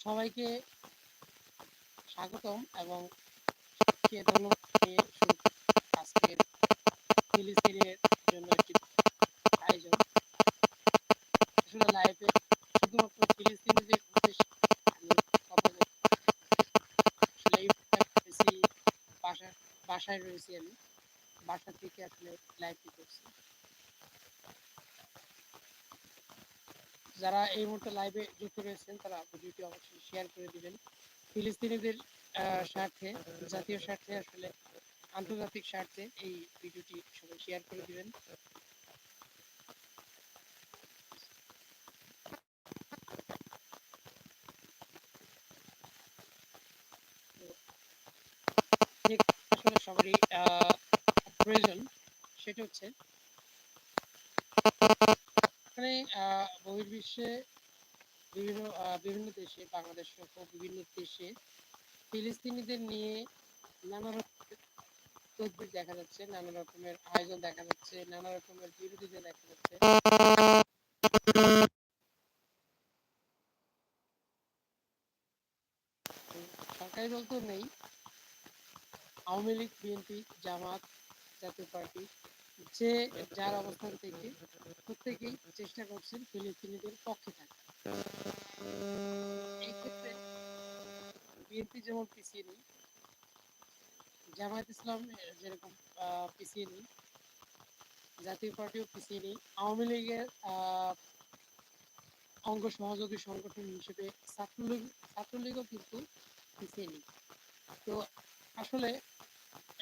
সবাইকে স্বাগতম এবং আয়োজন। আসলে লাইভে শুধুমাত্র উদ্দেশ্যে বাসায় রয়েছি আমি। বাসা থেকে আসলে লাইভটি করছি। যারা এই মুহূর্তে লাইভে যুক্ত রয়েছেন, তারা ভিডিওটি অবশ্যই শেয়ার করে দিবেন। ফিলিস্তিনিদের স্বার্থে, জাতীয় স্বার্থে আসলে, আন্তর্জাতিক স্বার্থে এই ভিডিওটি সবাই শেয়ার করে দিবেন। সবারই প্রয়োজন, সেটা হচ্ছে এখানে বহির্বিশ্বে বিভিন্ন বিভিন্ন দেশে, বাংলাদেশ সহ বিভিন্ন দেশে ফিলিস্তিনিদের নিয়ে নানা রকমের তদবির দেখা যাচ্ছে, নানা রকমের আয়োজন দেখা যাচ্ছে, নানা রকমের বিরোধিতা দেখা যাচ্ছে। সরকারি দল তো নেই। আওয়ামী লীগ, বিএনপি, জামাত জাতীয় পার্টি যে যার অবস্থান থেকে প্রত্যেকেই চেষ্টা করছেন ফিলিস্তিনিদের পক্ষে থাকা এই ক্ষেত্রে বিএনপি যেমন পিছিয়ে নেই, জামায়াত ইসলাম যেরকম পিছিয়ে নেই, জাতীয় পার্টিও পিছিয়ে নেই, আওয়ামী লীগের অঙ্গ সহযোগী সংগঠন হিসেবে ছাত্রলীগ, ছাত্রলীগও কিন্তু পিছিয়ে নেই। তো আসলে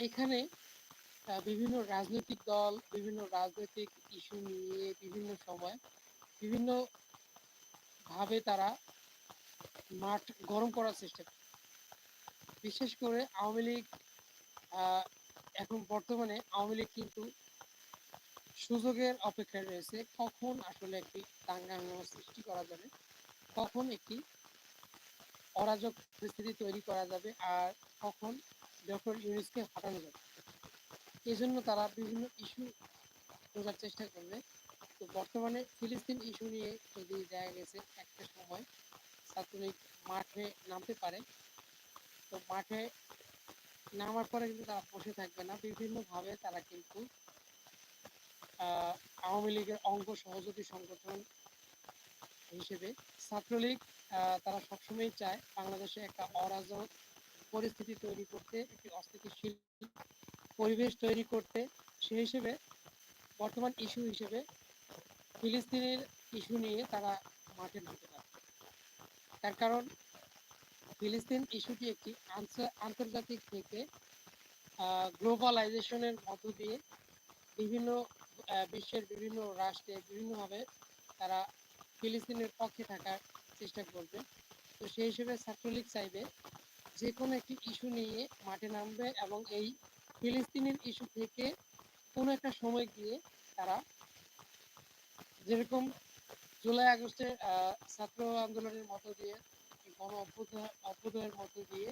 এখানে বিভিন্ন রাজনৈতিক দল, বিভিন্ন রাজনৈতিক ইস্যু নিয়ে বিভিন্ন সময় বিভিন্ন ভাবে তারা মাঠ গরম করার চেষ্টা করে। বিশেষ করে আওয়ামী লীগ এখন বর্তমানে আওয়ামী লীগ কিন্তু সুযোগের অপেক্ষায় রয়েছে। কখন আসলে একটি দাঙ্গা সৃষ্টি করা যাবে? কখন একটি অরাজক পরিস্থিতি তৈরি করা যাবে? আর কখন ডক্টর ইউনিসকে হটানো যাবে? এই জন্য তারা বিভিন্ন ইস্যু খোঁজার চেষ্টা করবে। তো বর্তমানে ফিলিস্তিন ইস্যু নিয়ে যদি দেখা গেছে একটা সময় ছাত্রলীগ মাঠে নামতে পারে। তো মাঠে নামার পরে কিন্তু তারা বসে থাকবে না। বিভিন্নভাবে তারা কিন্তু আওয়ামী লীগের অঙ্গ সহযোগী সংগঠন হিসেবে ছাত্রলীগ তারা সবসময় চায় বাংলাদেশে একটা অরাজক পরিস্থিতি তৈরি করতে, একটি অস্থিতিশীল পরিবেশ তৈরি করতে, সে হিসেবে বর্তমান ইস্যু হিসেবে ফিলিস্তিনের ইস্যু নিয়ে তারা মাঠে নামতে পারে। তার কারণ, ফিলিস্তিন ইস্যুটি একটি আন্তর- আন্তর্জাতিক থেকে গ্লোবালাইজেশনের মধ্য দিয়ে বিভিন্ন বিশ্বের বিভিন্ন রাষ্ট্রে বিভিন্নভাবে তারা ফিলিস্তিনের পক্ষে থাকার চেষ্টা করবে। তো সেই হিসেবে ছাত্রলীগ চাইবে যে কোনো একটি ইস্যু নিয়ে মাঠে নামবে এবং এই ফিলিস্তিনের ইস্যু থেকে কোনো একটা সময় গিয়ে তারা যেরকম জুলাই আগস্টের ছাত্র আন্দোলনের মধ্য দিয়ে গণ অভ্যুদয়ের মধ্য দিয়ে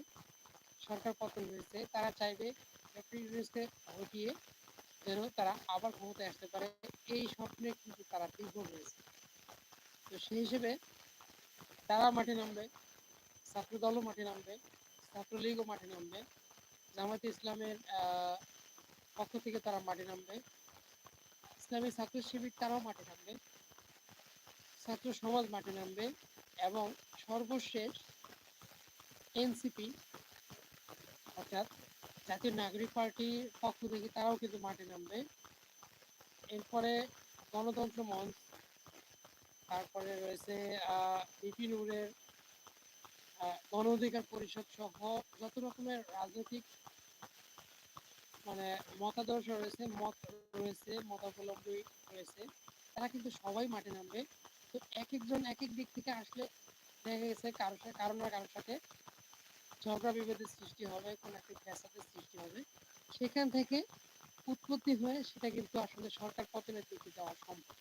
সরকার পতন হয়েছে, তারা চাইবে হটিয়ে যেন তারা আবার ক্ষমতায় আসতে পারে। এই স্বপ্নে কিন্তু তারা বিভোর হয়েছে। তো সেই হিসেবে তারা মাঠে নামবে ছাত্র দলও মাঠে নামবে, ছাত্রলীগও মাঠে নামবে। জামাত ইসলামের পক্ষ থেকে তারা মাঠে নামবে। ইসলামী ছাত্র শিবির তারাও মাঠে নামবে। ছাত্র সমাজ মাঠে নামবে এবং সর্বশেষ এনসিপি অর্থাৎ জাতীয় নাগরিক পার্টির পক্ষ থেকে তারাও কিন্তু মাঠে নামবে। এরপরে গণতন্ত্র মঞ্চ তারপরে রয়েছে আহ, নূরের আহ, গণ অধিকার পরিষদ সহ যত রকমের রাজনৈতিক মানে মতাদর্শ রয়েছে, মত রয়েছে, মতাবলম্বী রয়েছে। তারা কিন্তু সবাই মাঠে নামবে। তো এক একজন এক এক দিক থেকে আসলে দেখা গেছে কারোর সাথে কারও না কারোর সাথে ঝগড়া বিভেদের সৃষ্টি হবে, কোন একটা ফ্যাসাদের সৃষ্টি হবে। সেখান থেকে উৎপত্তি হয়ে সেটা কিন্তু আসলে সরকার পতনের দিকে যাওয়া সম্ভব।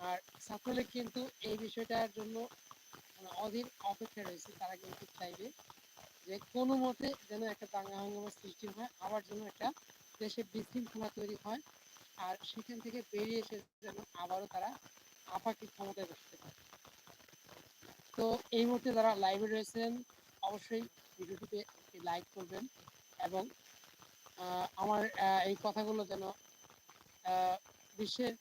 আর ছাত্রলীগ কিন্তু এই বিষয়টার জন্য মানে অধীর অপেক্ষা রয়েছে, তারা কিন্তু চাইবে যে কোনো মতে যেন একটা দাঙ্গা হাঙ্গামার সৃষ্টি হয়, আবার যেন একটা দেশে বিশৃঙ্খলা তৈরি হয় আর সেখান থেকে বেরিয়ে এসে যেন আবারও তারা আপাকে ক্ষমতায় বসতে পারে। তো এই মুহূর্তে যারা লাইভে রয়েছেন, অবশ্যই ভিডিওটিতে লাইক করবেন এবং আমার এই কথাগুলো যেন বিশ্বের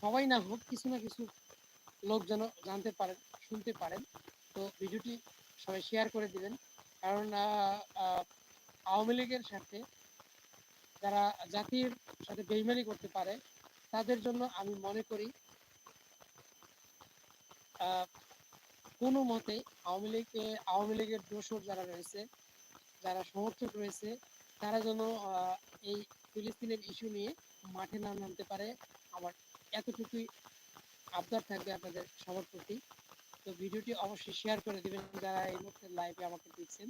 সবাই না হোক, কিছু না কিছু লোক যেন জানতে পারেন, শুনতে পারেন। তো ভিডিওটি সবাই শেয়ার করে দিবেন। কারণ আওয়ামী লীগের সাথে যারা জাতির সাথে বেইমানি করতে পারে, তাদের জন্য আমি মনে করি কোনো মতে আওয়ামী লীগে আওয়ামী লীগের দোষর যারা রয়েছে, যারা সমর্থক রয়েছে, তারা যেন এই ফিলিস্তিনের ইস্যু নিয়ে মাঠে না নামতে পারে। আমার এতটুকুই আবদার থাকবে আপনাদের সবার প্রতি। তো ভিডিওটি অবশ্যই শেয়ার করে দিবেন যারা এই মুহূর্তে লাইভে আমাকে দেখছেন।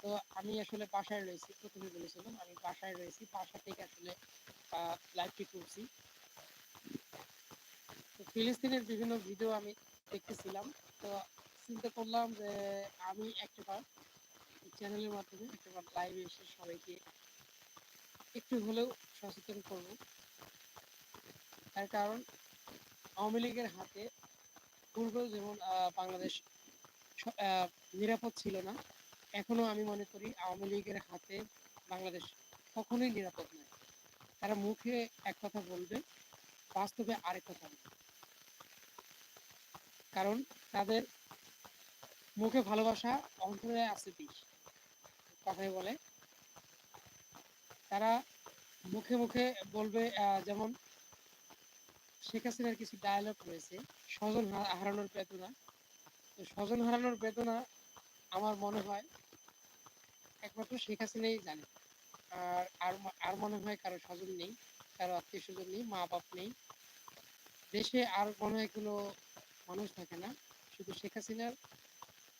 তো আমি আসলে বাসায় রয়েছি, প্রথমে বলেছিলাম, আমি বাসায় রয়েছি, বাসা থেকে আসলে লাইভটি করছি তো ফিলিস্তিনের বিভিন্ন ভিডিও আমি দেখতেছিলাম। তো চিন্তা করলাম যে আমি একটাবার চ্যানেলের মাধ্যমে একটাবার লাইভে এসে সবাইকে একটু হলেও সচেতন করব। তার কারণ আওয়ামী লীগের হাতে পূর্বেও যেমন বাংলাদেশ নিরাপদ ছিল না, এখনও আমি মনে করি আওয়ামী লীগের হাতে বাংলাদেশ কখনোই নিরাপদ নয়। তারা মুখে এক কথা বলবে, বাস্তবে আরেক কথা বলবে। কারণ তাদের মুখে ভালোবাসা, অন্তরে আছে বিষ। কথাই বলে, তারা মুখে মুখে বলবে যেমন শেখ হাসিনার কিছু ডায়লগ রয়েছে, স্বজন হারানোর বেদনা। তো স্বজন হারানোর বেদনা আমার মনে হয় একমাত্র শেখ হাসিনাই জানে। আর আর আর মনে হয় কারও স্বজন নেই, কারও আত্মীয় স্বজন নেই, মা বাপ নেই। দেশে আর মনে হয় কোনো মানুষ থাকে না। শুধু শেখ হাসিনার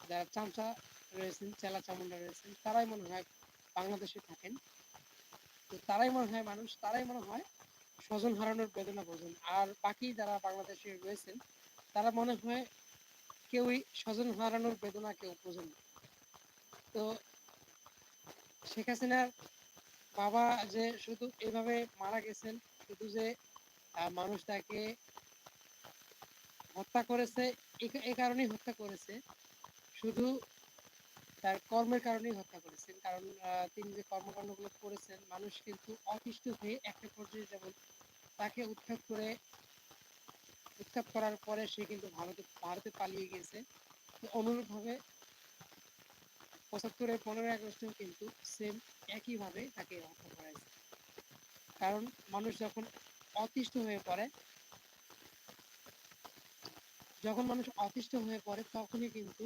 যারা চামচা রয়েছেন, চেলা চামুন্ডা রয়েছেন, তারাই মনে হয় বাংলাদেশে থাকেন। তো তারাই মনে হয় মানুষ, তারাই মনে হয় স্বজন হারানোর বেদনা বোঝেন আর বাকি যারা বাংলাদেশে রয়েছেন, তারা মনে হয় কেউই স্বজন হারানোর বেদনা কেউ বোঝেন না। তো শেখ হাসিনার বাবা যে শুধু এভাবে মারা গেছেন, শুধু যে মানুষ তাকে হত্যা করেছে, এ- কারণেই হত্যা করেছে, শুধু তার কর্মের কারণেই হত্যা করেছেন। কারণ তিনি যে কর্মকাণ্ডগুলো করেছেন, মানুষ কিন্তু অতিষ্ঠ হয়ে একটা পর্যায়ে যেমন তাকে উৎখাত করে, উৎখাত করার পরে সে কিন্তু ভারতে ভারতে পালিয়ে গেছে অনুরূপভাবে পঁচাত্তরের পনেরোই আগস্টেও কিন্তু সেম একইভাবে তাকে হত্যা করা হয়েছে। কারণ মানুষ যখন অতিষ্ঠ হয়ে পড়ে, যখন মানুষ অতিষ্ঠ হয়ে পড়ে তখনই কিন্তু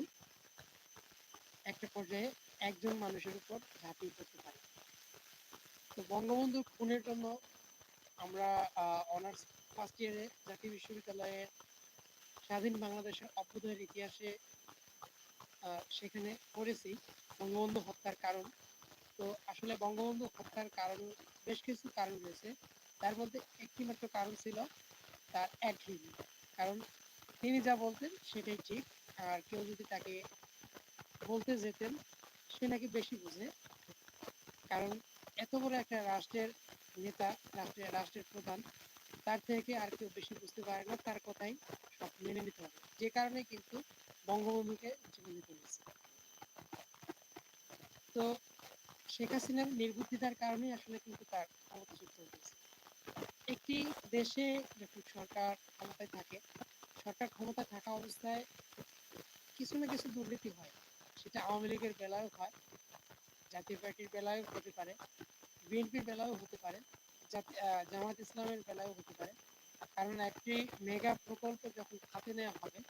একটা পর্যায়ে একজন মানুষের উপর ঝাঁপিয়ে পড়তে পারে। তো বঙ্গবন্ধু খুনের জন্য আমরা অনার্স ফার্স্ট ইয়ারে জাতীয় বিশ্ববিদ্যালয়ে স্বাধীন বাংলাদেশের অভ্যুদয়ের ইতিহাসে সেখানে পড়েছি, বঙ্গবন্ধু হত্যার কারণ। তো আসলে বঙ্গবন্ধু হত্যার কারণ, বেশ কিছু কারণ রয়েছে। তার মধ্যে একটি মাত্র কারণ ছিল তার একঘেয়েমি কারণ তিনি যা বলতেন সেটাই ঠিক, আর কেউ যদি তাকে বলতে যেতেন, সে নাকি বেশি বুঝে। কারণ এত বড় একটা রাষ্ট্রের নেতা, রাষ্ট্রের রাষ্ট্রের প্রধান, তার থেকে আর কেউ বেশি বুঝতে পারে না, তার কথাই সব মেনে নিতে হবে। যে কারণে কিন্তু বঙ্গবন্ধুকে জীবন হয়েছে। তো শেখ হাসিনার নির্বুদ্ধিতার কারণেই আসলে কিন্তু তার ক্ষমতাচ্যুত হয়েছে। একটি দেশে যখন সরকার ক্ষমতায় থাকে, সরকার ক্ষমতা থাকা অবস্থায় কিছু না কিছু দুর্নীতি হয়। সেটা আওয়ামী লীগের বেলায়ও হয়, জাতীয় পার্টির বেলায়ও হতে পারে। বিএনপির বেলায়ও হতে পারে জামাত ইসলামের বেলায়ও হতে পারে। কারণ একটি মেগা প্রকল্প যখন হাতে নেওয়া হবে,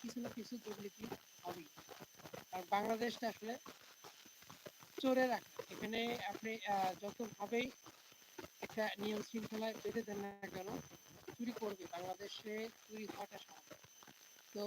কিছু না কিছু দুর্নীতি হবেই। আর বাংলাদেশটা আসলে চোরে রাখা। এখানে আপনি যতভাবেই একটা নিয়ম শৃঙ্খলায় বেঁধে দেন না কেন, চুরি করবে। বাংলাদেশে চুরি হওয়াটা স্বাভাবিক। তো